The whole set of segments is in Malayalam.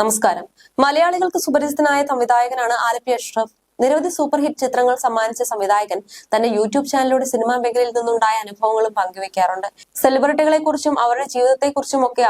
നമസ്കാരം. മലയാളികൾക്ക് സുപരിചിതനായ സംവിധായകനാണ് ആലപ്പി അഷ്റഫ്. നിരവധി സൂപ്പർ ഹിറ്റ് ചിത്രങ്ങൾ സമ്മാനിച്ച സംവിധായകൻ തന്റെ യൂട്യൂബ് ചാനലിലൂടെ സിനിമാ മേഖലയിൽ നിന്നുണ്ടായ അനുഭവങ്ങളും പങ്കുവെക്കാറുണ്ട്. സെലിബ്രിറ്റികളെ കുറിച്ചും അവരുടെ ജീവിതത്തെ കുറിച്ചും ഒക്കെ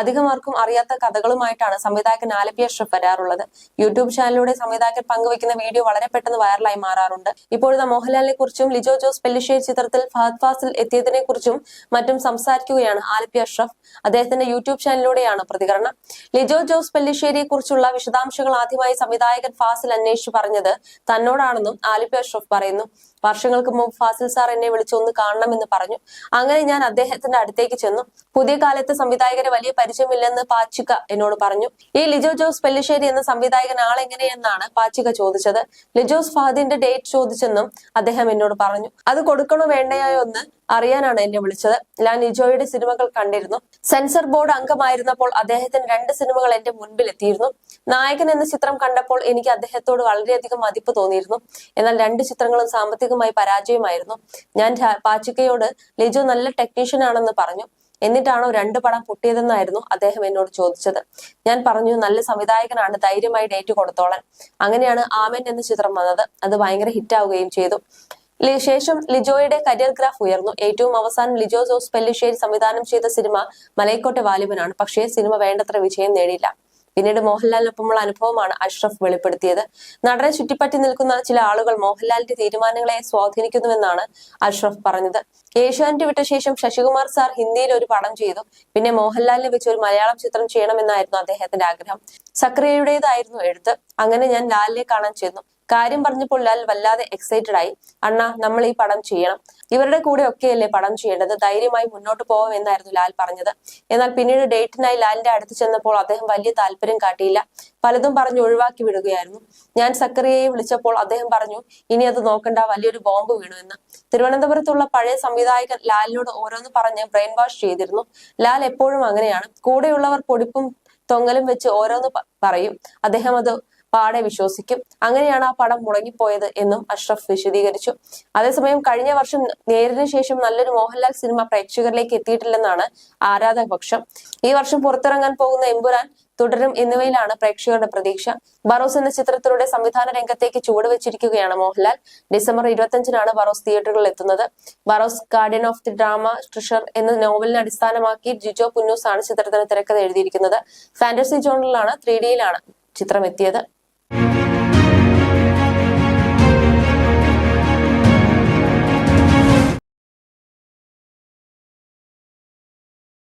അധികമാർക്കും അറിയാത്ത കഥകളുമായിട്ടാണ് സംവിധായകൻ ആലപ്പി അഷ്റഫ് വരാറുള്ളത്. യൂട്യൂബ് ചാനലിലൂടെ സംവിധായകൻ പങ്കുവെക്കുന്ന വീഡിയോ വളരെ പെട്ടെന്ന് വൈറലായി മാറാറുണ്ട്. ഇപ്പോഴത്തെ മോഹൻലാലിനെ കുറിച്ചും ലിജോ ജോസ് പെല്ലിശ്ശേരി ചിത്രത്തിൽ ഫഹദ് ഫാസിൽ എത്തിയതിനെ കുറിച്ചും മറ്റും സംസാരിക്കുകയാണ് ആലപ്പി അഷ്റഫ്. അദ്ദേഹത്തിന്റെ യൂട്യൂബ് ചാനലിലൂടെയാണ് പ്രതികരണം. ലിജോ ജോസ് പെല്ലിശ്ശേരിയെ കുറിച്ചുള്ള വിശദാംശങ്ങൾ ആദ്യമായി സംവിധായകൻ ഫാസിൽ അന്വേഷിച്ചു പറഞ്ഞത് തന്നോടാണെന്നും ആലിപ്പി അഷ്റഫ് പറയുന്നു. വർഷങ്ങൾക്ക് മുമ്പ് ഫാസിൽ സാർ എന്നെ വിളിച്ചൊന്ന് കാണണം എന്ന് പറഞ്ഞു. അങ്ങനെ ഞാൻ അദ്ദേഹത്തിന്റെ അടുത്തേക്ക് ചെന്നു. പുതിയ കാലത്ത് സംവിധായകരെ വലിയ പരിചയമില്ലെന്ന് പാച്ചിക എന്നോട് പറഞ്ഞു. ഈ ലിജോ ജോസ് പെല്ലിശ്ശേരി എന്ന സംവിധായകൻ ആളെങ്ങനെയെന്നാണ് പാച്ചിക ചോദിച്ചത്. ലിജോസ് ഫഹദിന്റെ ഡേറ്റ് ചോദിച്ചെന്നും അദ്ദേഹം എന്നോട് പറഞ്ഞു. അത് കൊടുക്കണോ വേണ്ടയോ എന്ന് അറിയാനാണ് എന്നെ വിളിച്ചത്. ഞാൻ ലിജോയുടെ സിനിമകൾ കണ്ടിരുന്നു. സെൻസർ ബോർഡ് അംഗമായിരുന്നപ്പോൾ അദ്ദേഹത്തിന് രണ്ട് സിനിമകൾ എന്റെ മുൻപിൽ എത്തിയിരുന്നു. നായകൻ എന്ന ചിത്രം കണ്ടപ്പോൾ എനിക്ക് അദ്ദേഹത്തോട് വളരെയധികം മതിപ്പ് തോന്നിയിരുന്നു. എന്നാൽ രണ്ട് ചിത്രങ്ങളും സാമ്പത്തികമായി പരാജയമായിരുന്നു. ഞാൻ പാച്ചിക്കയോട് ലിജു നല്ല ടെക്നീഷ്യൻ ആണെന്ന് പറഞ്ഞു. എന്നിട്ടാണോ രണ്ട് പടം പൊട്ടിയതെന്നായിരുന്നു അദ്ദേഹം എന്നോട് ചോദിച്ചത്. ഞാൻ പറഞ്ഞു നല്ല സംവിധായകനാണ് ധൈര്യമായി ഡേറ്റ് കൊടുത്തോളാൻ. അങ്ങനെയാണ് ആമൻ എന്ന ചിത്രം വന്നത്. അത് ഭയങ്കര ഹിറ്റാവുകയും ചെയ്തു. ശേഷം ലിജോയുടെ കരിയർ ഗ്രാഫ് ഉയർന്നു. ഏറ്റവും അവസാനം ലിജോ ജോസ് പെല്ലിശ്ശേരി സംവിധാനം ചെയ്ത സിനിമ മലൈക്കോട്ടെ വാലിബനാണ്. പക്ഷേ സിനിമ വേണ്ടത്ര വിജയം നേടിയില്ല. പിന്നീട് മോഹൻലാലിനൊപ്പമുള്ള അനുഭവമാണ് അഷ്റഫ് വെളിപ്പെടുത്തിയത്. നടനെ ചുറ്റിപ്പറ്റി നിൽക്കുന്ന ചില ആളുകൾ മോഹൻലാലിന്റെ തീരുമാനങ്ങളെ സ്വാധീനിക്കുന്നുവെന്നാണ് അഷ്റഫ് പറഞ്ഞത്. ഏഷ്യാനെറ്റ് വിട്ട ശേഷം ശശികുമാർ സാർ ഹിന്ദിയിൽ ഒരു പടം ചെയ്തു. പിന്നെ മോഹൻലാലിനെ വെച്ച് ഒരു മലയാളം ചിത്രം ചെയ്യണമെന്നായിരുന്നു അദ്ദേഹത്തിന്റെ ആഗ്രഹം. സക്രിയയുടേതായിരുന്നു എഴുത്ത്. അങ്ങനെ ഞാൻ ലാലിനെ കാണാൻ ചെന്നു. കാര്യം പറഞ്ഞപ്പോൾ ലാൽ വല്ലാതെ എക്സൈറ്റഡ് ആയി. അണ്ണ നമ്മൾ ഈ പടം ചെയ്യണം. ഇവരുടെ കൂടെ ഒക്കെയല്ലേ പടം ചെയ്യേണ്ടത്? ധൈര്യമായി മുന്നോട്ട് പോവാം എന്നായിരുന്നു ലാൽ പറഞ്ഞത്. എന്നാൽ പിന്നീട് ഡേറ്റിനായി ലാലിന്റെ അടുത്ത് ചെന്നപ്പോൾ അദ്ദേഹം വലിയ താല്പര്യം കാട്ടിയില്ല. പലതും പറഞ്ഞു ഒഴിവാക്കി വിടുകയായിരുന്നു. ഞാൻ സക്കറിയയെ വിളിച്ചപ്പോൾ അദ്ദേഹം പറഞ്ഞു ഇനി അത് നോക്കണ്ട വലിയൊരു ബോംബ് വീണു എന്ന്. തിരുവനന്തപുരത്തുള്ള പഴയ സംവിധായകൻ ലാലിനോട് ഓരോന്ന് പറഞ്ഞ് ബ്രെയിൻ വാഷ് ചെയ്തിരുന്നു. ലാൽ എപ്പോഴും അങ്ങനെയാണ്. കൂടെയുള്ളവർ പൊടിപ്പും തൊങ്ങലും വെച്ച് ഓരോന്ന് പറയും. അദ്ദേഹം അത് പാടെ വിശ്വസിക്കും. അങ്ങനെയാണ് ആ പടം മുടങ്ങിപ്പോയത് എന്നും അഷ്റഫ് വിശദീകരിച്ചു. അതേസമയം കഴിഞ്ഞ വർഷം നേരിന് ശേഷം നല്ലൊരു മോഹൻലാൽ സിനിമ പ്രേക്ഷകരിലേക്ക് എത്തിയിട്ടില്ലെന്നാണ് ആരാധകപക്ഷം. ഈ വർഷം പുറത്തിറങ്ങാൻ പോകുന്ന എമ്പുരാൻ തുടരും എന്നിവയിലാണ് പ്രേക്ഷകരുടെ പ്രതീക്ഷ. ബറോസ് എന്ന ചിത്രത്തിലൂടെ സംവിധാന രംഗത്തേക്ക് ചുവടുവെച്ചിരിക്കുകയാണ് മോഹൻലാൽ. ഡിസംബർ ഇരുപത്തിയഞ്ചിനാണ് ബറോസ് തിയേറ്ററുകളിൽ എത്തുന്നത്. Barroz guardian of the drama treasure എന്ന നോവലിനെ അടിസ്ഥാനമാക്കി ജിജോ പുന്നൂസ് ആണ് ചിത്രത്തിന് തിരക്കഥ എഴുതിയിരിക്കുന്നത്. ഫാന്റസി ജോണറിലാണ് ത്രീ ഡിയിലാണ് ചിത്രം എത്തിയത്